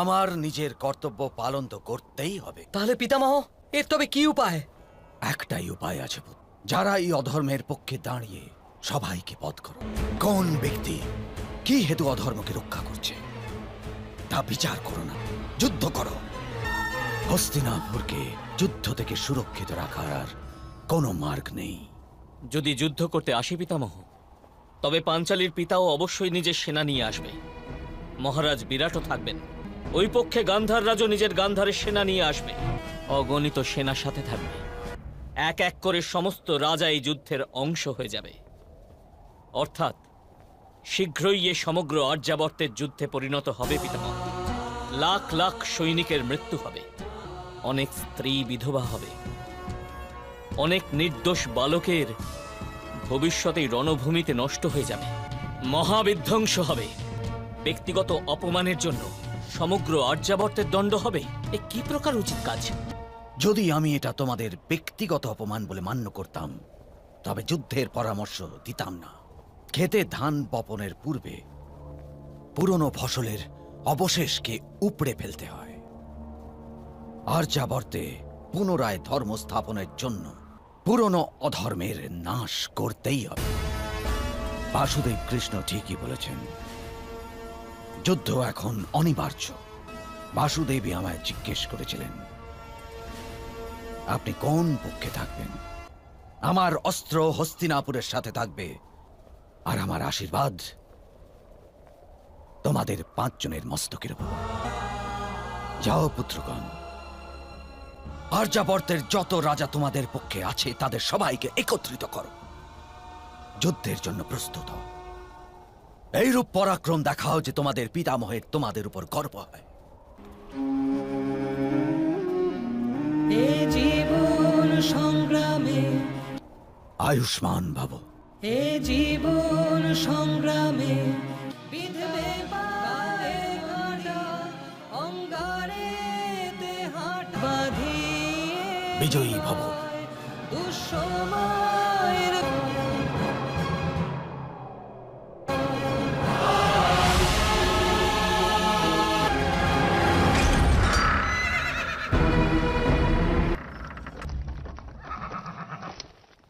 আমার নিজের কর্তব্য পালন তো করতেই হবে। তাহলে পিতামহ এর তবে কি উপায়? একটাই উপায় আছে যারা এই অধর্মের পক্ষে দাঁড়িয়ে সবাইকে পথ করো। কোন ব্যক্তি কি হেতু অধর্মকে রক্ষা করছে তা বিচার করো না যুদ্ধ করো। হস্তিনাপুরকে যুদ্ধ থেকে সুরক্ষিত রাখার আর কোনো মার্গ নেই। যদি যুদ্ধ করতে আসে পিতামহ তবে পাঞ্চালীর পিতাও অবশ্যই নিজের সেনা নিয়ে আসবে। মহারাজ বিরাটও থাকবেন। ওই পক্ষে গান্ধার নিজের গান্ধারের সেনা নিয়ে আসবে। অগণিত সেনা সাথে থাকবে। এক এক করে সমস্ত রাজা এই যুদ্ধের অংশ হয়ে যাবে। অর্থাৎ, শীঘ্রই এ সমগ্র আর্যাবর্তের যুদ্ধে পরিণত হবে পিতামহ। লাখ লাখ সৈনিকের মৃত্যু হবে। অনেক স্ত্রী বিধবা হবে। অনেক নির্দোষ বালকের ভবিষ্যতে রণভূমিতে নষ্ট হয়ে যাবে। মহাবিধ্বংস হবে। ব্যক্তিগত অপমানের জন্য সমগ্র আর্যাবর্তের দণ্ড হবে? এ কি প্রকার উচিত কাজ? যদি আমি এটা তোমাদের ব্যক্তিগত অপমান বলে মান্য করতাম, তবে যুদ্ধের পরামর্শ দিতাম না। খেতে ধান বপনের পূর্বে পুরনো ফসলের অবশেষকে উপড়ে ফেলতে হয়। আর যাবর্তে পুনরায় ধর্ম স্থাপনের জন্য পুরনো অধর্মের নাশ করতেই হবে। বাসুদেব কৃষ্ণ ঠিকই বলেছেন যুদ্ধ এখন অনিবার্য। বাসুদেবী আমায় জিজ্ঞেস করেছিলেন, আপনি কোন পক্ষে থাকবেন? আমার অস্ত্র হস্তিনাপুরের সাথে থাকবে আর আমার আশীর্বাদ তোমাদের পাঁচজনের মস্তকের উপর। যাও পুত্রগণ, আর্যাবর্তের যত রাজা তোমাদের পক্ষে আছে, তাদের সবাইকে একত্রিত করো। যুদ্ধের জন্য প্রস্তুত হও। এইরূপ পরাক্রম দেখাও যে তোমাদের পিতামহের তোমাদের উপর গর্ব হয়। জীবন সংগ্রামে। আয়ুষ্মান ভব। এ জীবন সংগ্রামে। বিধবে পায়ে কাঁটা, অঙ্গারে দেহাট বাঁধিয়ে বিজয়ী ভব। দুঃসময়ের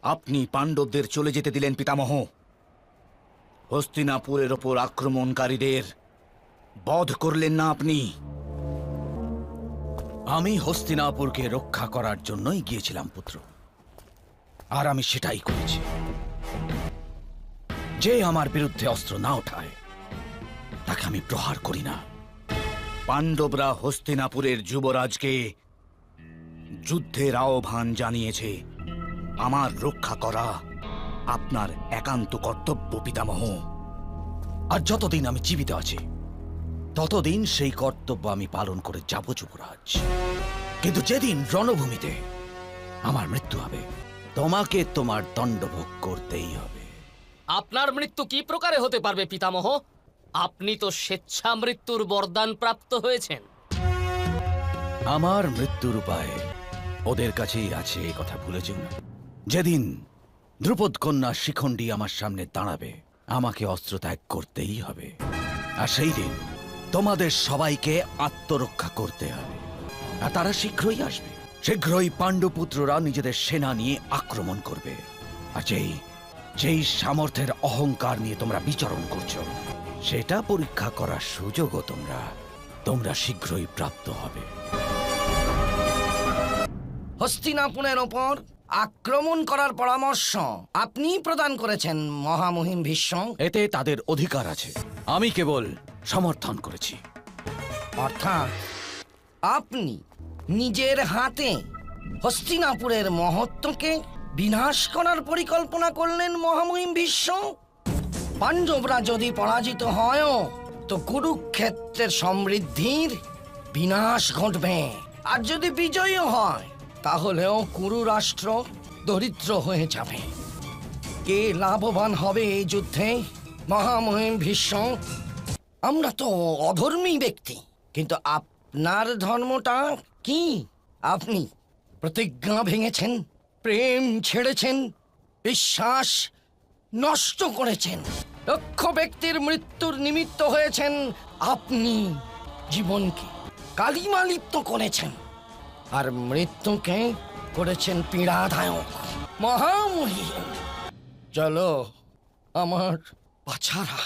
আপনি পাণ্ডবদের চলে যেতে দিলেন, পিতামহ। হস্তিনাপুরের ওপর আক্রমণকারীদের বধ করলেন না আপনি। আমি হস্তিনাপুরকে রক্ষা করার জন্যই গিয়েছিলাম, পুত্র। আর আমি সেটাই করেছি। যে আমার বিরুদ্ধে অস্ত্র না ওঠায়, তাকে আমি প্রহার করি না। পাণ্ডবরা হস্তিনাপুরের যুবরাজকে যুদ্ধের আহ্বান জানিয়েছে। আমার রক্ষা করা আপনার একান্ত কর্তব্য পিতামহ। আর যতদিন আমি জীবিত আছি ততদিন সেই কর্তব্য আমি পালন করে যাব যুবরাজ। কিন্তু যেদিন রণভূমিতে আমার মৃত্যু হবে তোমাকে তোমার দণ্ডভোগ করতেই হবে। আপনার মৃত্যু কি প্রকারে হতে পারবে পিতামহ? আপনি তো স্বেচ্ছা মৃত্যুর বরদান প্রাপ্ত হয়েছেন। আমার মৃত্যুর উপায় ওদের কাছেই আছে এ কথা ভুলে যেও না। যেদিন দ্রুপদ কন্যা শিখণ্ডী আমার সামনে দাঁড়াবে, আমাকে অস্ত্র ত্যাগ করতেই হবে। আর সেই দিন তোমাদের সবাইকে আত্মরক্ষা করতে হবে। আর তারা শীঘ্রই আসবে। শীঘ্রই পাণ্ডুপুত্ররা নিজেদের সেনা নিয়ে আক্রমণ করবে। আর যেই যেই সামর্থ্যের অহংকার নিয়ে তোমরা বিচরণ করছ, সেটা পরীক্ষা করার সুযোগও তোমরা তোমরা শীঘ্রই প্রাপ্ত হবে। হস্তিনাপুরের ওপর আক্রমণ করার পরামর্শ আপনি প্রদান করেছেন মহামহিম ভীষ্ম। এতে তাদের অধিকার আছে। আমি কেবল সমর্থন করেছি। অর্থাৎ আপনি নিজের হাতে হস্তিনাপুরের মহত্বকে বিনাশ করার পরিকল্পনা করলেন মহামহিম ভীষ্ম? পাণ্ডবরা যদি পরাজিত হয়ও তো কুরুক্ষেত্রের সমৃদ্ধির বিনাশ ঘটবে। আর যদি বিজয়ী হয় তাহলেও কুরু রাষ্ট্র দরিদ্র হয়ে যাবে। কে লাভবান হবে এই যুদ্ধে? মহামহিম ভীষ্ম। আমরা তো অধর্মী ব্যক্তি, কিন্তু আপনার ধর্মটা কি? আপনি প্রতিজ্ঞা ভেঙেছেন, প্রেম ছেড়েছেন, বিশ্বাস নষ্ট করেছেন, লক্ষ ব্যক্তির মৃত্যুর নিমিত্ত হয়েছেন, আপনি জীবনকে কালিমালিপ্ত করেছেন। আর মৃত্যুকে করেছেন পীড়াদায়ক? মহামহিম চলো আমার পাছারা।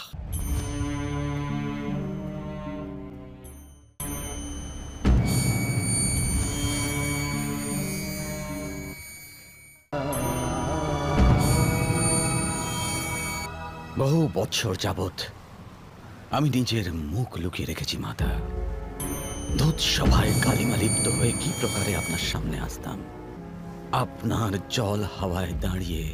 বহু বছর যাবত আমি নিজের মুখ লুকিয়ে রেখেছি, মাতা। দুধ সভায় কালিমা লিপ্ত হয়ে কি প্রকারে আপনার সামনে আসতাম? আপনার জল হাওয়ায় দাঁড়িয়ে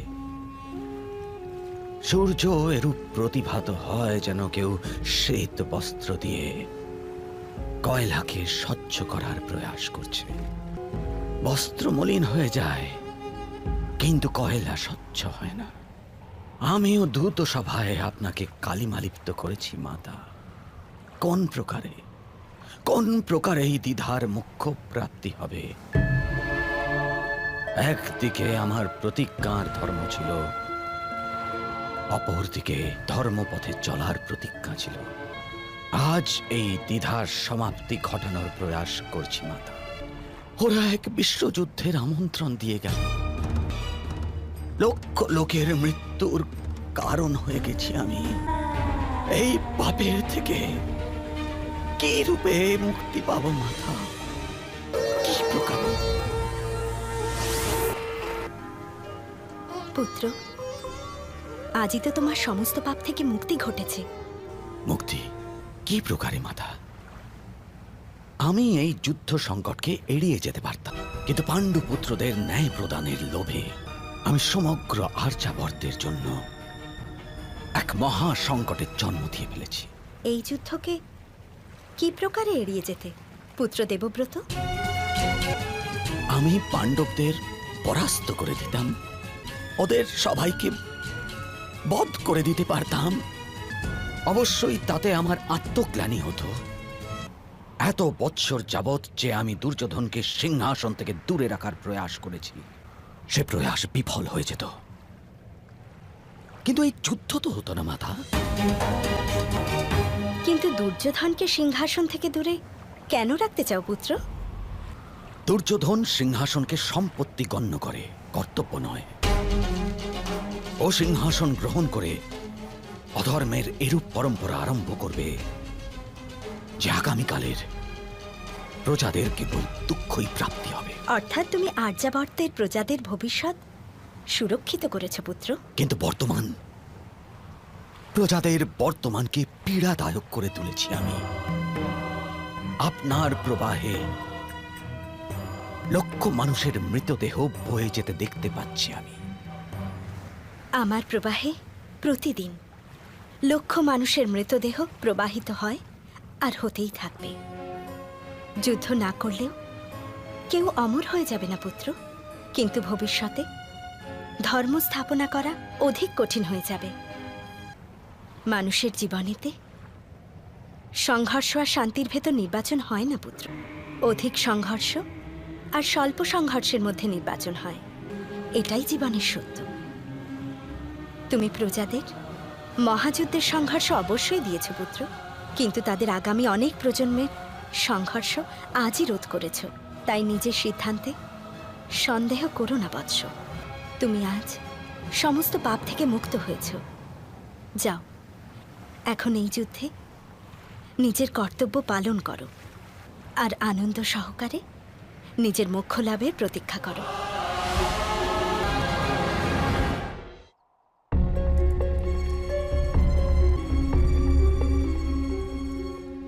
সূর্য এরূপ প্রতিভাত হয় যেন কেউ শ্বেত বস্ত্র দিয়ে কয়লাকে স্বচ্ছ করার প্রয়াস করছে। বস্ত্র মলিন হয়ে যায়, কিন্তু কয়লা স্বচ্ছ হয় না। আমিও দ্রুত সভায় আপনাকে কালিমালিপ্ত করেছি, মাতা। কোন প্রকারে? কোন প্রকারে এই দ্বিধার মুখ্য প্রাপ্তি হবে? একদিকে আমার প্রতিজ্ঞার ধর্ম ছিল, অপরদিকে ধর্মপথে চলার প্রতিজ্ঞা ছিল। আজ এই দ্বিধার সমাপ্তি ঘটানোর প্রয়াস করছি মাতা। ওরা এক বিশ্বযুদ্ধের আমন্ত্রণ দিয়ে গেল। লক্ষ লোকের মৃত্যুর কারণ হয়ে গেছি আমি। এই পাপের থেকে কি রূপে মুক্তি পাবো মাথা। কি প্রকারে? পুত্র আজই তো তোমার সমস্ত পাপ থেকে মুক্তি ঘটেছে। মুক্তি? কি প্রকারে মাথা? আমি এই যুদ্ধ সংকটকে এড়িয়ে যেতে পারতাম কিন্তু পাণ্ডু পুত্রদের ন্যায় প্রদানের লোভে আমি সমগ্র আর্যাবর্তের জন্য এক মহা সংকটের জন্ম দিয়ে ফেলেছি। এই যুদ্ধকে কি প্রকারে এড়িয়ে যেতে? পুত্র দেবব্রত? আমি পাণ্ডবদের পরাস্ত করে দিতাম। ওদের সবাইকে বধ করে দিতে পারতাম। অবশ্যই তাতে আমার আত্মগ্লানি হতো। এত বৎসর যাবৎ যে আমি দুর্যোধনকে সিংহাসন থেকে দূরে রাখার প্রয়াস করেছি, সে প্রয়াস বিফল হয়ে যেত। কিন্তু এই যুদ্ধ তো হতো না মাথা কিন্তু দুর্যোধনকে সিংহাসন থেকে দূরে কেন রাখতে চাও পুত্র? দুর্যোধন সিংহাসনকে সম্পত্তি গণ্য করে কর্তব্য নয়। ও সিংহাসন গ্রহণ করে অধর্মের এরূপ পরম্পরা আরম্ভ করবে যে আগামীকালের প্রজাদের কেবল দুঃখই প্রাপ্তি হবে। অর্থাৎ তুমি আর্যাবর্তের প্রজাদের ভবিষ্যৎ সুরক্ষিত করেছ পুত্র। কিন্তু বর্তমান প্রজাদের বর্তমানকে পীড়াদায়ক করে তুলেছি আমি। আপনার প্রবাহে লক্ষ মানুষের মৃতদেহ বয়ে যেতে দেখতে পাচ্ছি আমি। আমার প্রবাহে প্রতিদিন লক্ষ মানুষের মৃতদেহ প্রবাহিত হয় আর হতেই থাকবে। যুদ্ধ না করলেও কেউ অমর হয়ে যাবে না, পুত্র। কিন্তু ভবিষ্যতে ধর্ম স্থাপনা করা অধিক কঠিন হয়ে যাবে। মানুষের জীবনেতে? সংঘর্ষ আর শান্তির ভেতর নির্বাচন হয় না, পুত্র। অধিক সংঘর্ষ আর স্বল্প সংঘর্ষের মধ্যে নির্বাচন হয়। এটাই জীবনের সত্য। তুমি প্রজাদের, মহাযুদ্ধের সংঘর্ষ অবশ্যই দিয়েছ, পুত্র। কিন্তু তাদের আগামী অনেক প্রজন্মের সংঘর্ষ আজই রোধ করেছ। তাই নিজের সিদ্ধান্তে সন্দেহ করো না, বৎস। তুমি আজ সমস্ত পাপ থেকে মুক্ত হয়েছ। যাও। এখন এই যুদ্ধে নিজের কর্তব্য পালন করো আর আনন্দ সহকারে নিজের মোক্ষ লাভের প্রতীক্ষা করো।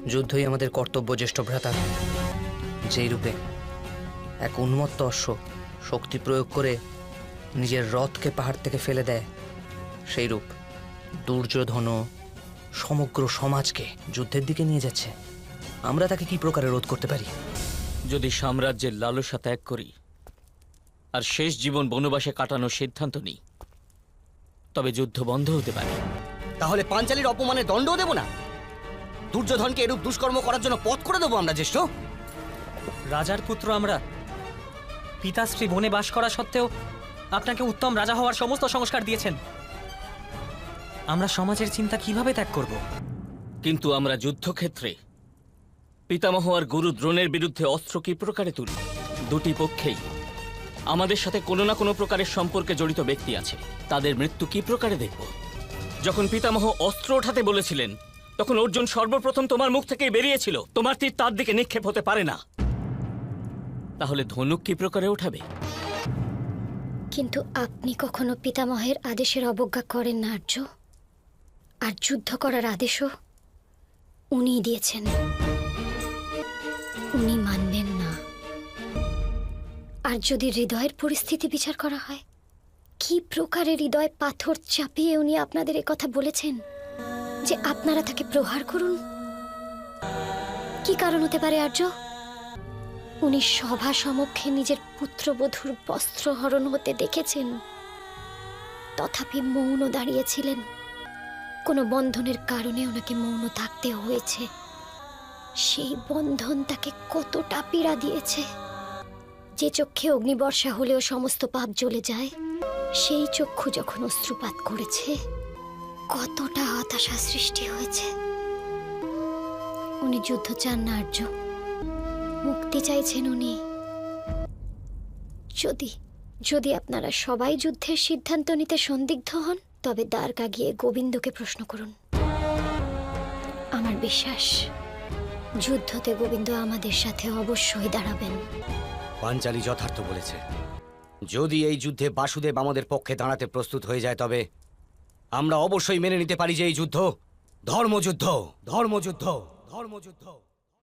যুদ্ধই আমাদের কর্তব্য, জ্যেষ্ঠ ভ্রাতা। যেই রূপে এক উন্মত্ত অশ্ব শক্তি প্রয়োগ করে নিজের রথকে পাহাড় থেকে ফেলে দেয়, সেই রূপ দুর্যোধন সমগ্র সমাজকে যুদ্ধের দিকে নিয়ে যাচ্ছে। আমরা তাকে কি প্রকারে রোধ করতে পারি? যদি সাম্রাজ্যের লালসা ত্যাগ করি আর শেষ জীবন বনবাসে কাটানোর সিদ্ধান্ত নিই তবে যুদ্ধ বন্ধ হতে পারে। তাহলে পাঞ্চালির অপমানে দণ্ড দেব না? দুর্যোধনকে এরূপ দুষ্কর্ম করার জন্য পথ করে দেবো আমরা জ্যেষ্ঠ? রাজার পুত্র আমরা। পিতাশ্রী বনে বাস করা সত্ত্বেও আপনাকে উত্তম রাজা হওয়ার সমস্ত সংস্কার দিয়েছেন। আমরা সমাজের চিন্তা কীভাবে ত্যাগ করব? কিন্তু আমরা যুদ্ধক্ষেত্রে পিতামহ আর গুরু দ্রোণের বিরুদ্ধে অস্ত্র কি প্রকারে তুলি? দুটি পক্ষেই আমাদের সাথে কোনো না কোনো প্রকারের সম্পর্কে জড়িত ব্যক্তি আছে। তাদের মৃত্যু কি প্রকারে দেখব? যখন পিতামহ অস্ত্র ওঠাতে বলেছিলেন তখন অর্জুন সর্বপ্রথম তোমার মুখ থেকেই বেরিয়েছিল। তোমার তীর তার দিকে নিক্ষেপ হতে পারে না। তাহলে ধনুক কি প্রকারে ওঠাবে কিন্তু আপনি কখনো পিতামহের আদেশের অবজ্ঞা করেন না আর্য? আর যুদ্ধ করার আদেশও উনিই দিয়েছেন। উনি মানবেন না। আর যদি হৃদয়ের পরিস্থিতি বিচার করা হয়, কি প্রকারের হৃদয় পাথর চাপিয়ে উনি আপনাদের কথা বলেছেন? যে আপনারা তাকে প্রহার করুন? কি কারণ হতে পারে আর্য? উনি সভা সমক্ষে নিজের পুত্রবধূর বস্ত্র হরণ হতে দেখেছেন। তথাপি মৌন দাঁড়িয়েছিলেন কোনো বন্ধনের কারণে ওনাকে মৌন থাকতে হয়েছে। সেই বন্ধন তাকে কতটা পীড়া দিয়েছে। যে চক্ষে অগ্নিবর্ষা হলেও সমস্ত পাপ জ্বলে যায়, সেই চক্ষু যখন অশ্রুপাত করেছে, কতটা হতাশা সৃষ্টি হয়েছে। উনি যুদ্ধ চান না, আর্য। মুক্তি চাইছেন উনি। যদি যদি আপনারা সবাই যুদ্ধের সিদ্ধান্ত নিতে সন্দিগ্ধ হন, তবে দ্বারকা গিয়ে গোবিন্দকে প্রশ্ন করুন। আমার বিশ্বাস, যুদ্ধতে গোবিন্দ আমাদের সাথে অবশ্যই দাঁড়াবেন। পাঞ্চালি যথার্থ বলেছে। যদি এই যুদ্ধে বাসুদেব আমাদের পক্ষে দাঁড়াতে প্রস্তুত হয়ে যায়, তবে আমরা অবশ্যই মেনে নিতে পারি যে এই যুদ্ধ ধর্মযুদ্ধ ধর্মযুদ্ধ ধর্মযুদ্ধ।